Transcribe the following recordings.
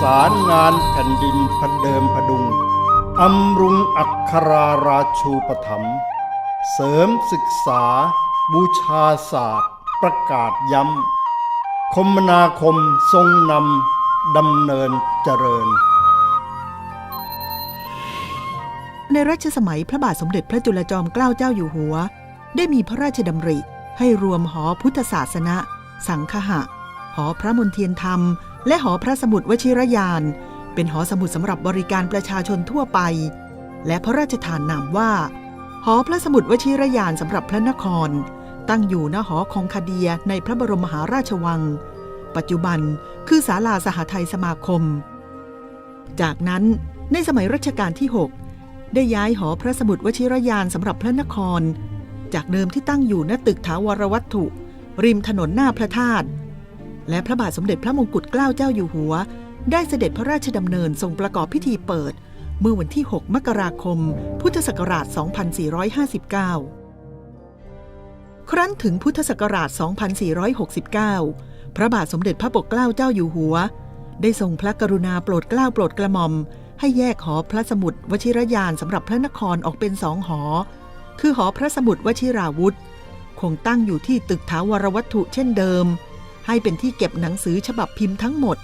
สานงานแผ่นดินพเดิมพดุงอำรุงอักขราราชูปถัมภ์เสริมศึกษา บูชาศาสตร์ ประกาศย้ำ คมนาคมทรงนำดำเนินเจริญ ในรัชสมัยพระบาทสมเด็จพระจุลจอมเกล้าเจ้าอยู่หัว ได้มีพระราชดำริให้รวมหอพุทธศาสนะ สังคหะ หอพระมนเทียนธรรม และหอพระสมุดวชิรยาน เป็นหอสมุดสำหรับบริการประชาชนทั่วไป และพระราชทานนามว่า หอพระสมุดวชิรยานสำหรับพระนคร ตั้งอยู่ณหอคองคเดียในพระบรมมหาราชวัง ปัจจุบันคือศาลาสหไทยสมาคม จากนั้นในสมัยรัชกาลที่ 6 ได้ย้ายหอพระสมุดวชิรยานสำหรับพระนคร จากเดิมที่ตั้งอยู่ณตึกถาวรวัตถุ ริมถนนหน้าพระธาตุ และพระบาทสมเด็จพระมงกุฎเกล้าเจ้าอยู่หัว ได้เสด็จพระราชดำเนินทรงประกอบพิธีเปิด เมื่อวันที่ 6 มกราคม พุทธศักราช 2459 ครั้นถึงพุทธศักราช 2469 พระบาทสมเด็จพระปกเกล้าเจ้าอยู่หัว ได้ทรงพระกรุณาโปรดเกล้าโปรดกระหม่อม ให้แยกหอพระสมุดวชิรยานสำหรับพระนครออกเป็นสองหอ คือหอพระสมุดวชิราวุธ คงตั้งอยู่ที่ตึกถาวรวัตถุเช่นเดิม ให้เป็นที่เก็บหนังสือฉบับพิมพ์ทั้งหมด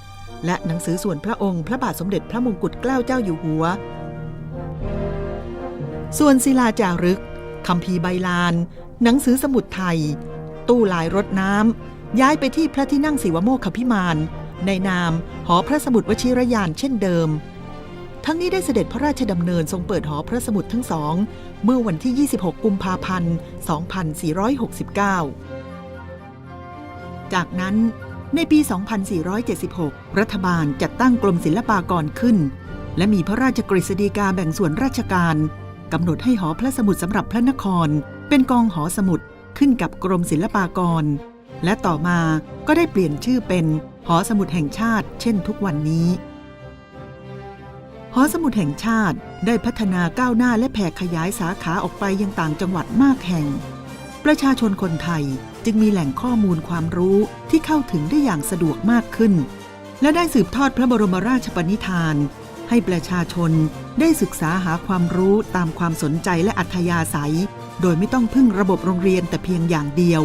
และหนังสือส่วนพระองค์พระบาทสมเด็จพระมงกุฎเกล้าเจ้าอยู่หัว ส่วนศิลาจารึกคำพีร์ใบลาน หนังสือสมุดไทย ตู้ลายรถน้ำย้ายไปที่พระที่นั่งศิวโมคพิมาน ในนามหอพระสมุดวชิรยานเช่นเดิม ทั้งนี้ได้เสด็จพระราชดำเนินทรงเปิดหอพระสมุดทั้งสอง เมื่อวันที่ 26 กุมภาพันธ์ 2469 จากนั้นในปี 2476 รัฐบาลจัดตั้งกรมศิลปากรขึ้น และมีพระราชกฤษฎีกาแบ่งส่วนราชการกำหนดให้หอพระสมุดสำหรับพระนคร เป็นกองหอสมุดขึ้นกับกรมศิลปากร และต่อมาก็ได้เปลี่ยนชื่อเป็นหอสมุดแห่งชาติ เช่นทุกวันนี้ หอสมุดแห่งชาติได้พัฒนาก้าวหน้าและแผ่ขยายสาขาออกไปยังต่างจังหวัดมากแห่ง ประชาชนคนไทยจึงมีแหล่งข้อมูลความรู้ที่เข้าถึงได้อย่างสะดวกมากขึ้น และได้สืบทอดพระบรมราชปณิธาน ให้ประชาชนได้ศึกษาหาความรู้ตามความสนใจและอัธยาศัย โดยไม่ต้องพึ่งระบบโรงเรียนแต่เพียงอย่างเดียว